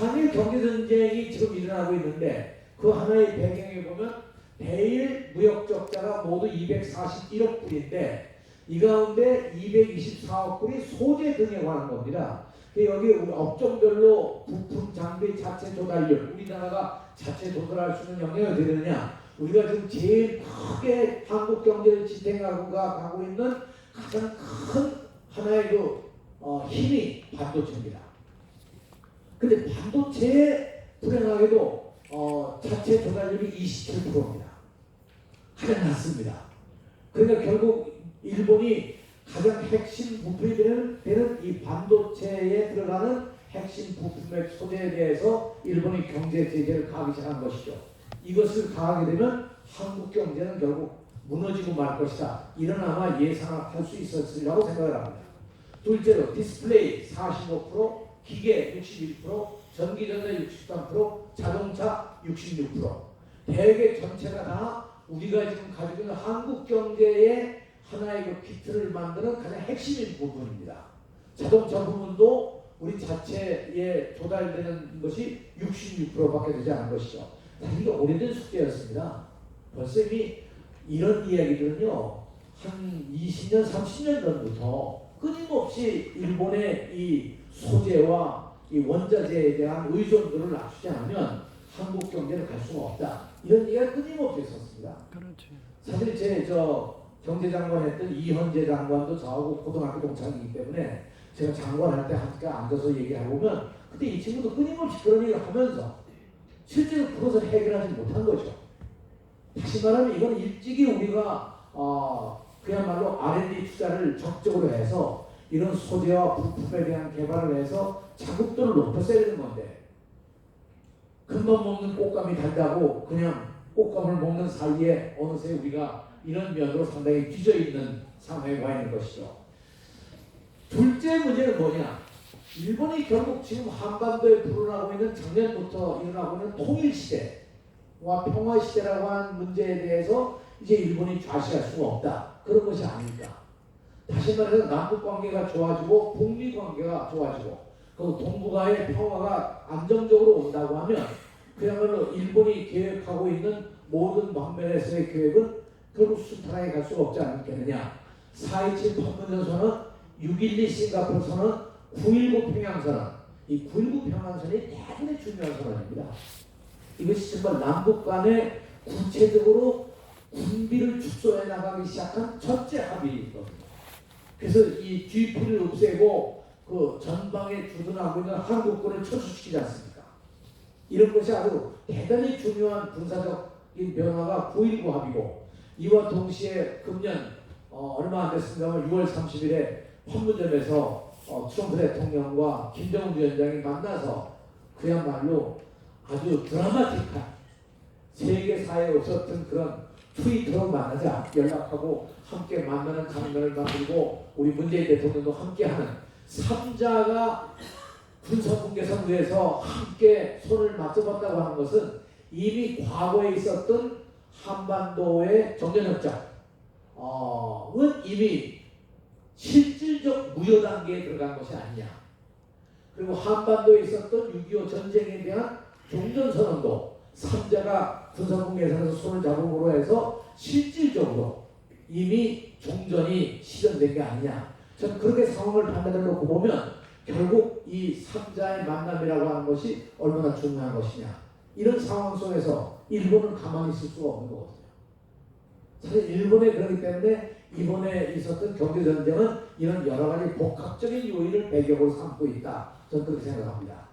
한일 경제 전쟁이 지금 일어나고 있는데 그 하나의 배경에 보면 대일 무역 적자가 모두 241억 불인데 이 가운데 224억 불이 소재 등에 관한 겁니다. 그 여기 우리 업종별로 부품 장비 자체 조달률 우리나라가 자체 조달할 수 있는 어떻게 되느냐 우리가 지금 제일 크게 한국 경제를 지탱하고 가고 있는 가장 큰 하나의 그 어, 힘이 반도체입니다. 근데 반도체에 불행하게도 어, 자체 조달률이 27%입니다. 가장 낮습니다. 그러니까 결국 일본이 가장 핵심 부품이 되는, 되는 이 반도체에 들어가는 핵심 부품의 소재에 대해서 일본이 경제 제재를 가하기 시작한 것이죠. 이것을 가하게 되면 한국 경제는 결국 무너지고 말 것이다. 이런 아마 예상할 수 있었으리라고 생각을 합니다. 둘째로 디스플레이 45%, 기계 61%, 전기전자 63%, 자동차 66%. 대개 전체가 다 우리가 지금 가지고 있는 한국 경제의 하나의 그 피트를 만드는 가장 핵심인 부분입니다. 자동차 부분도 우리 자체에 조달되는 것이 66%밖에 되지 않은 것이죠. 사실 이게 오래된 숙제였습니다. 벌써 이미 이런 이야기들은요, 한 20년, 30년 전부터 끊임없이 일본의 이 소재와 이 원자재에 대한 의존도를 낮추지 않으면 한국 경제를 갈 수가 없다. 이런 얘기가 끊임없이 있었습니다. 그렇지. 사실 제 저 경제장관 했던 이현재 장관도 저하고 고등학교 동창이기 때문에 제가 장관할 때 함께 앉아서 얘기해 보면 그때 이 친구도 끊임없이 그런 얘기를 하면서 실제로 그것을 해결하지 못한 거죠. 다시 말하면 이건 일찍이 우리가 어, 그야말로 R&D 투자를 적극적으로 해서 이런 소재와 부품에 대한 개발을 해서 자급도를 높였어야 되는 건데 금방 먹는 꽃감이 달다고 그냥 꽃감을 먹는 사이에 어느새 우리가 이런 면으로 상당히 뒤져 있는 상황에 와 있는 것이죠. 둘째 문제는 뭐냐? 일본이 결국 지금 한반도에 불어나고 있는 작년부터 일어나고 있는 통일 시대와 평화 시대라고 하는 문제에 대해서 이제 일본이 좌시할 수가 없다. 그런 것이 아닐까. 다시 말해서 남북 관계가 좋아지고 북미 관계가 좋아지고 그 동북아의 평화가 안정적으로 온다고 하면 그야말로 일본이 계획하고 있는 모든 방면에서의 계획은 결국 수탈하게 갈 수가 없지 않겠느냐. 4.27 판문점선언, 6.12 싱가포르 선언, 9.19 평양선언. 이9.19 평양선언이 대단히 중요한 선언입니다. 이것이 정말 남북 간에 구체적으로 군비를 축소해 나가기 시작한 첫째 합의인 겁니다. 그래서 이 뒤풀이를 없애고 그 전방에 주둔하고 있는 한국군을 철수시키지 않습니까? 이런 것이 아주 대단히 중요한 군사적인 변화가 9.19 합의고 이와 동시에 금년 어, 얼마 안 됐습니다만 6월 30일에 판문점에서 어, 트럼프 대통령과 김정은 위원장이 만나서 그야말로 아주 드라마틱한 세계사에 없었던 그런 트위터로 만나자 연락하고 함께 만나는 장면을 만들고 우리 문재인 대통령도 함께하는 삼자가 군사분계선 위에서 함께 손을 맞춰봤다고 하는 것은 이미 과거에 있었던 한반도의 정전협정은 이미 실질적 무효 단계에 들어간 것이 아니냐. 그리고 한반도에 있었던 6.25 전쟁에 대한 종전선언도 삼자가 군사분계선에서 손을 잡음으로 해서 실질적으로 이미 종전이 실현된 게 아니냐. 저는 그렇게 상황을 판단해 놓고 보면 결국 이 삼자의 만남이라고 하는 것이 얼마나 중요한 것이냐. 이런 상황 속에서 일본은 가만히 있을 수가 없는 거거든요. 사실 일본에 그렇기 때문에 이번에 있었던 경제전쟁은 이런 여러 가지 복합적인 요인을 배경으로 삼고 있다. 저는 그렇게 생각합니다.